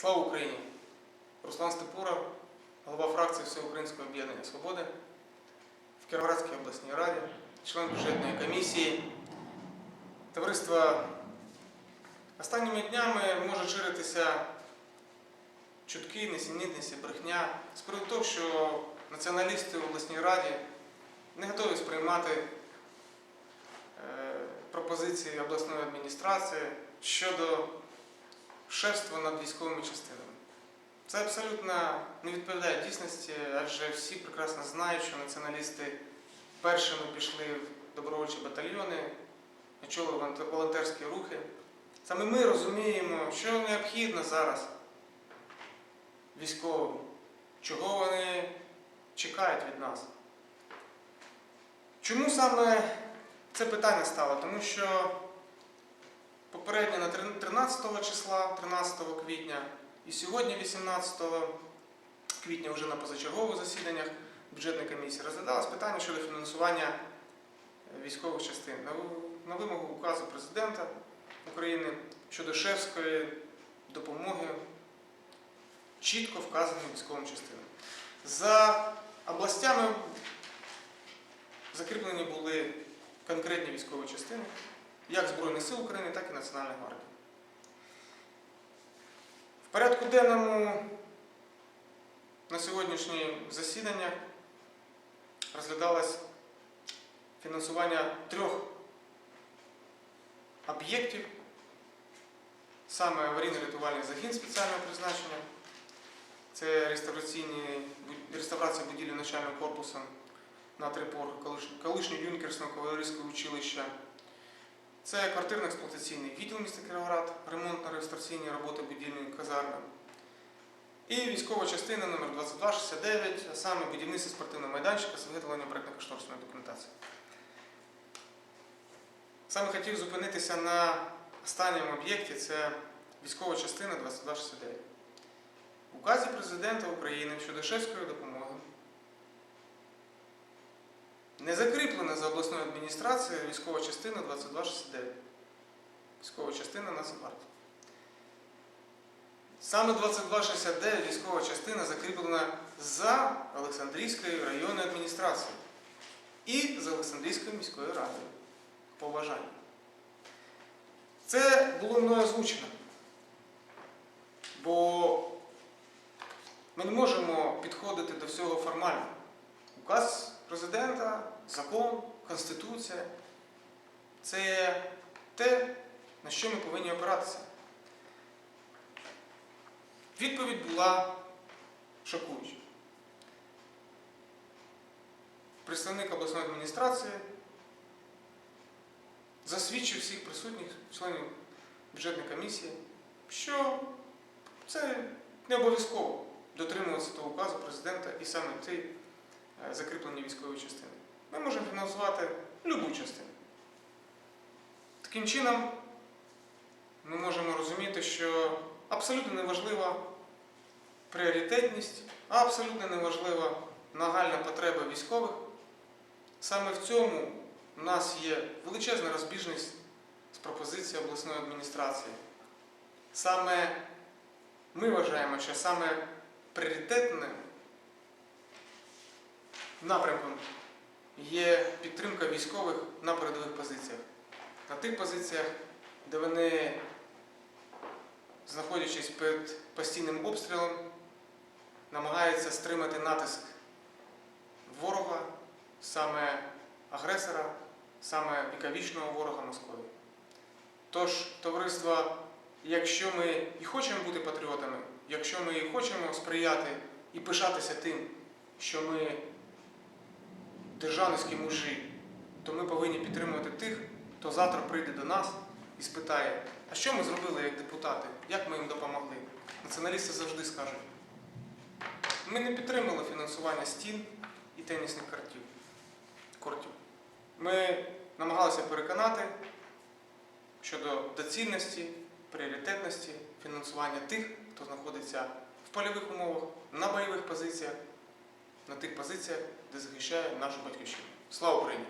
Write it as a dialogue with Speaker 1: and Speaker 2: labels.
Speaker 1: Слава Україні! Руслан Степура, голова фракції Всеукраїнського об'єднання Свободи в Кіровоградській обласній раді, член бюджетної комісії. Товариство останніми днями може ширитися чутки, несенітниці, брехня з приводу того, що націоналісти в обласній раді не готові сприймати е, пропозиції обласної адміністрації щодо шефства над військовими частинами. Це абсолютно не відповідає дійсності, адже всі прекрасно знають, що націоналісти першими пішли в добровольчі батальйони, очолили волонтерські рухи. Саме ми розуміємо, що необхідно зараз військовим, чого вони чекають від нас. Чому саме це питання стало? Тому що попередньо на 13 числа, 13 квітня і сьогодні, 18 квітня, вже на позачергових засіданнях бюджетної комісії розглядалось питання щодо фінансування е, військових частин на вимогу указу президента України щодо шефської допомоги чітко вказаним військовим частинам. За областями закріплені були конкретні військові частини, як Збройних сил України, так і Національної гвардії. В порядку денному на сьогоднішнє засідання розглядалось фінансування трьох об'єктів, саме аварійно-рятувальний загін спеціального призначення, це реставрація будівлі начального корпусу на три поверхи, колиш- колишнє юнкерського кавалерійського училища, це квартирно-експлуатаційний відділ міста Кіровоград, ремонтно-реєстраційні роботи будівельної казарми. І військова частина номер 2269, а саме будівництво спортивного майданчика з виготовлення проєктно-кошторисної документації. Саме хотів зупинитися на останньому об'єкті, це військова частина 2269. В указі президента України щодо шефської допомоги не закріплена за обласною адміністрацією військова частина 2269. Військова частина Нацгвардії. Саме 2269 військова частина закріплена за Олександрійською районною адміністрацією і за Олександрійською міською радою. По. Це було мною озвучено. Бо ми не можемо підходити до всього формально. Указ президента, закон, конституція це те, на що ми повинні опиратися. Відповідь була шокуюча. Представник обласної адміністрації засвідчив всіх присутніх членів бюджетної комісії, що це не обов'язково дотримуватися того указу президента і саме е, закріплені військові частини. Ми можемо фінансувати будь-яку частину. Таким чином, ми можемо розуміти, що абсолютно неважлива пріоритетність, абсолютно неважлива нагальна потреба військових. Саме в цьому у нас є величезна розбіжність з пропозицією обласної адміністрації. Саме ми вважаємо, що саме пріоритетним напрямком є підтримка військових на передових позиціях. На тих позиціях, де вони, знаходячись під постійним обстрілом, намагаються стримати натиск ворога, саме агресора, саме віковічного ворога Московії. Тож, товариство, якщо ми і хочемо бути патріотами, якщо ми і хочемо сприяти і пишатися тим, що ми державницькі мужі, то ми повинні підтримувати тих, хто завтра прийде до нас і спитає, а що ми зробили як депутати, як ми їм допомогли. Націоналісти завжди скажуть. Ми не підтримали фінансування стін і тенісних картів. кортів. Ми намагалися переконати щодо доцільності, пріоритетності фінансування тих, хто знаходиться в польових умовах, на бойових позиціях, на тих позиціях, де захищає нашу батьківщину. Слава Україні!